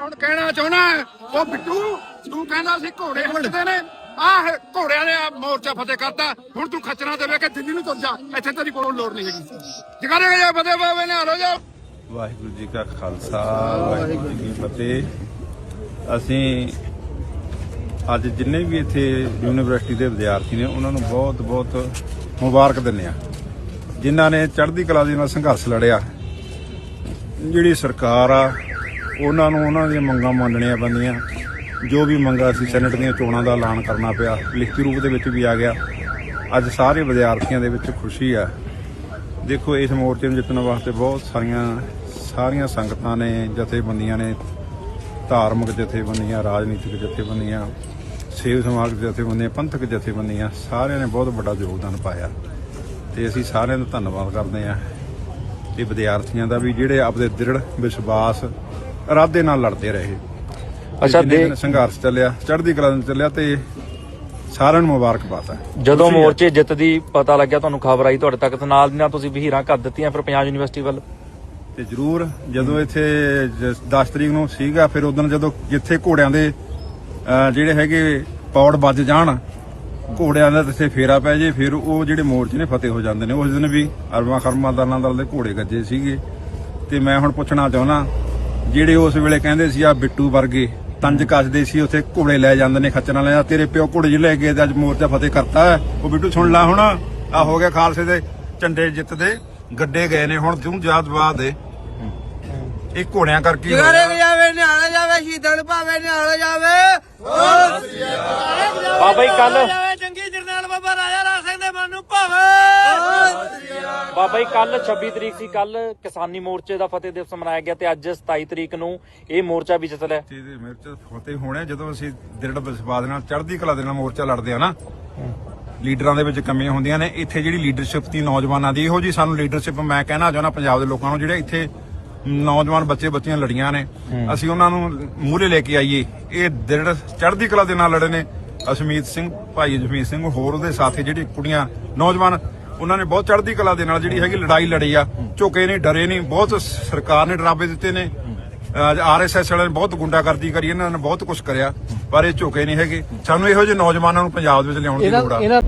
ਹੁਣ ਕਹਿਣਾ ਚਾਹੁੰਦਾ ਉਹ ਬਿੱਟੂ ਤੂੰ ਕਹਿੰਦਾ ਸੀ ਘੋੜੇ ਹੱਟਦੇ ਨੇ। ਆਹ ਘੋੜਿਆਂ ਨੇ ਆਹ ਮੋਰਚਾ ਫਤਿਹ ਕਰਤਾ। ਹੁਣ ਤੂੰ ਖੱਚਰਾਂ ਦੇ ਵੇ ਕੇ ਦਿੱਲੀ ਨੂੰ ਤੁਰ ਜਾ। ਇੱਥੇ ਤੇਰੀ ਕੋਈ ਲੋੜ ਨਹੀਂ ਹੈਗੀ। ਜਗਾਰੇ ਜਾ ਫਤਿਹ ਬਾਬੇ ਨੇ ਹਾਰੋ ਜਾ ਵਾਹਿਗੁਰੂ ਜੀ ਕਾ ਖਾਲਸਾ ਵਾਹਿਗੁਰੂ ਜੀ ਕੀ ਫਤਿਹ। ਅਸੀਂ ਅੱਜ ਜਿੰਨੇ ਵੀ ਇੱਥੇ ਯੂਨੀਵਰਸਿਟੀ ਦੇ ਵਿਦਿਆਰਥੀ ਨੇ ਉਹਨਾਂ ਨੂੰ ਬਹੁਤ ਬਹੁਤ ਮੁਬਾਰਕ ਦਿੰਦੇ ਆ ਜਿਨ੍ਹਾਂ ਨੇ ਚੜ੍ਹਦੀ ਕਲਾ ਦੇ ਨਾਲ ਸੰਘਰਸ਼ ਲੜਿਆ। ਜਿਹੜੀ ਸਰਕਾਰ ਆ ਉਹਨਾਂ ਨੂੰ ਉਹਨਾਂ ਦੀਆਂ ਮੰਗਾਂ ਮੰਨਣੀਆਂ ਪੈਂਦੀਆਂ। ਜੋ ਵੀ ਮੰਗਾਂ ਸੀ ਸੈਨੇਟ ਦੀਆਂ ਚੋਣਾਂ ਦਾ ਐਲਾਨ ਕਰਨਾ ਪਿਆ, ਲਿਖਤੀ ਰੂਪ ਦੇ ਵਿੱਚ ਵੀ ਆ ਗਿਆ। ਅੱਜ ਸਾਰੇ ਵਿਦਿਆਰਥੀਆਂ ਦੇ ਵਿੱਚ ਖੁਸ਼ੀ ਆ। ਦੇਖੋ, ਇਸ ਮੋਰਚੇ ਨੂੰ ਜਿੱਤਣ ਵਾਸਤੇ ਬਹੁਤ ਸਾਰੀਆਂ ਸਾਰੀਆਂ ਸੰਗਤਾਂ ਨੇ, ਜਥੇਬੰਦੀਆਂ ਨੇ, ਧਾਰਮਿਕ ਜਥੇਬੰਦੀਆਂ, ਰਾਜਨੀਤਿਕ ਜਥੇਬੰਦੀਆਂ, ਸੇਵ ਸਮਾਜ ਜਥੇਬੰਦੀਆਂ, ਪੰਥਕ ਜਥੇਬੰਦੀਆਂ, ਸਾਰਿਆਂ ਨੇ ਬਹੁਤ ਵੱਡਾ ਯੋਗਦਾਨ ਪਾਇਆ। ਤੇ ਅਸੀਂ ਸਾਰਿਆਂ ਦਾ ਧੰਨਵਾਦ ਕਰਦੇ ਹਾਂ। ਤੇ ਵਿਦਿਆਰਥੀਆਂ ਦਾ ਵੀ, ਜਿਹੜੇ ਆਪਦੇ ਦ੍ਰਿੜ ਵਿਸ਼ਵਾਸ ਇਰਾਦੇ ਨਾਲ ਲੜਦੇ ਰਹੇ। ਅੱਛਾ, ਦੇ- ਦਿਨ ਸੰਘਰਸ਼ ਚੱਲਿਆ ਚੜ੍ਹਦੀ ਕਲਾ ਨੂੰ ਚੱਲਿਆ ਤੇ ਸਾਰਿਆਂ ਨੂੰ ਮੁਬਾਰਕਬਾਦ ਹੈ। ਜਦੋਂ। ਮੋਰਚੇ ਜਿੱਤ ਦੀ ਪਤਾ ਲੱਗਿਆ ਤੁਹਾਨੂੰ ਖਬਰ ਆਈ ਤੁਹਾਡੇ ਤੱਕ ਤੇ ਨਾਲ ਦੀ ਨਾਲ ਤੁਸੀਂ ਵਹੀਰਾਂ ਕਰ ਦਿੱਤੀਆਂ ਫਿਰ ਪੰਜਾਬ ਯੂਨੀਵਰਸਿਟੀ ਵੱਲ। ਤੇ ਜਰੂਰ ਜਦੋਂ ਇੱਥੇ 10 ਤਰੀਕ ਨੂੰ ਸੀਗਾ ਫਿਰ ਉਦੋਂ ਜਦੋਂ ਜਿੱਥੇ ਘੋੜਿਆਂ ਦੇ ਜਿਹੜੇ ਹੈਗੇ ਪੌੜ ਵੱਜ ਜਾਣ ਘੋੜਿਆਂ ਦਾ ਜਿੱਥੇ ਫੇਰਾ ਪੈ ਜੇ ਫਿਰ ਉਹ ਜਿਹੜੇ ਮੋਰਚੇ ਨੇ ਫਤਿਹ ਹੋ ਜਾਂਦੇ ਨੇ। ਉਸ ਦਿਨ ਵੀ ਅਰਮਾ ਖਰਮਾ ਦਲਾਂ ਦਲ ਦੇ ਘੋੜੇ ਗੱਜੇ ਸੀਗੇ। ਤੇ ਮੈਂ ਹੁਣ ਪੁੱਛਣਾ ਚਾਹੁੰਦਾ ਜਿਹੜੇ ਉਸ ਵੇਲੇ ਕਹਿੰਦੇ ਸੀ ਆ ਬਿੱਟੂ ਵਰਗੇ ਤੰਜ ਕੱਸਦੇ ਸੀ ਉੱਥੇ ਘੋੜੇ ਲੈ ਜਾਂਦੇ ਨੇ ਖੱਚਰਾਂ ਲੈ ਜਾਂਦੇ, ਤੇਰੇ ਪਿਓ ਘੋੜੇ ਜਿ ਲੈ ਗਏ ਤੇ ਅੱਜ ਮੋਰਚਾ ਫਤਿਹ ਕਰਤਾ। ਉਹ ਬਿੱਟੂ ਸੁਣ ਲੈ ਹੁਣ ਆ ਹੋ ਗਿਆ ਖਾਲਸੇ ਦੇ ਝੰਡੇ ਜਿੱਤਦੇ ਗੱਡੇ ਗਏ ਨੇ ਹੁਣ ਤੂੰ ਜਵਾਬ ਜਵਾਬ ਦੇ ਇਹ ਘੋੜਿਆਂ ਕਰਕੇ। ਜਗਾਰੇ ਜਾਵੇ ਨਿਹਾਲ ਜਾਵੇ ਸ਼ਹੀਦਾਂ ਭਾਵੇਂ ਨਿਹਾਲ ਜਾਵੇ ਬਾਬਾ ਜੀ ਕੱਲ ਬਾਬਾ ਜੀ ਕੱਲ 26 ਤਰੀਕ ਸੀ ਕੱਲ ਕਿਸਾਨੀ ਮੋਰਚੇ ਦਾ ਫਤਿਹ ਦਿਵਸ ਮਨਾਇਆ ਗਿਆ ਤੇ ਅੱਜ 27 ਤਰੀਕ ਨੂੰ ਇਹ ਮੋਰਚਾ ਵੀ ਜਿੱਤ ਲਿਆ। ਤੇ ਇਹਦੇ ਮੇਰੇ ਚ ਫਤਿਹ ਹੋਣਾ ਜਦੋਂ ਅਸੀਂ ਦ੍ਰਿੜ ਵਿਸ਼ਵਾਸ ਨਾਲ ਚੜ੍ਹਦੀ ਕਲਾ ਦੇ ਨਾਲ ਮੋਰਚਾ ਲੜਦੇ ਆ ਨਾ। ਲੀਡਰਾਂ ਦੇ ਵਿੱਚ ਕਮੀਆਂ ਹੁੰਦੀਆਂ ਨੇ ਇੱਥੇ ਜਿਹੜੀ ਲੀਡਰਸ਼ਿਪ ਦੀ ਨੌਜਵਾਨਾਂ ਦੀ ਇਹੋ ਜੀ ਸਾਨੂੰ ਲੀਡਰਸ਼ਿਪ ਮੈਂ ਕਹਿਣਾ ਚਾਹੁੰਦਾ ਪੰਜਾਬ ਦੇ ਲੋਕਾਂ ਨੂੰ ਜਿਹੜੇ ਇੱਥੇ ਨੌਜਵਾਨ ਬੱਚੇ ਬੱਚੀਆਂ ਲੜੀਆਂ ਨੇ ਅਸੀਂ ਉਹਨਾਂ ਨੂੰ ਮੂਹਰੇ ਲੈ ਕੇ ਆਈਏ। ਇਹ ਦ੍ਰਿੜ ਚੜ੍ਹਦੀ ਕਲਾ ਦੇ ਨਾਲ ਲੜੇ ਨੇ ਅਸ਼ਮੀਤ ਸਿੰਘ ਭਾਈ ਜਸਮੀਤ ਸਿੰਘ ਹੋਰ ਉਹਦੇ ਸਾਥੀ ਜਿਹੜੀ ਕੁੜੀਆਂ ਨੌਜਵਾਨ ਉਹਨਾਂ ਨੇ ਬਹੁਤ ਚੜ੍ਹਦੀ ਕਲਾ ਦੇ ਨਾਲ ਜਿਹੜੀ ਹੈਗੀ ਲੜਾਈ ਲੜੀ ਆ। ਝੁਕੇ ਨਹੀਂ ਡਰੇ ਨਹੀਂ, ਬਹੁਤ ਸਰਕਾਰ ਨੇ ਡਰਾਵੇ ਦਿੱਤੇ ਨੇ। ਆਰਐਸਐਸ ਵਾਲਿਆਂ ਨੇ ਬਹੁਤ ਗੁੰਡਾਗਰਦੀ ਕਰੀ, ਇਹਨਾਂ ਨੇ ਬਹੁਤ ਕੁਝ ਕਰਿਆ, ਪਰ ਇਹ ਝੁਕੇ ਨਹੀਂ ਹੈਗੇ। ਸਾਨੂੰ ਇਹੋ ਜਿਹੇ ਨੌਜਵਾਨਾਂ ਨੂੰ ਪੰਜਾਬ ਦੇ ਵਿੱਚ ਲਿਆਉਣ ਦੀ ਲੋੜ ਆ।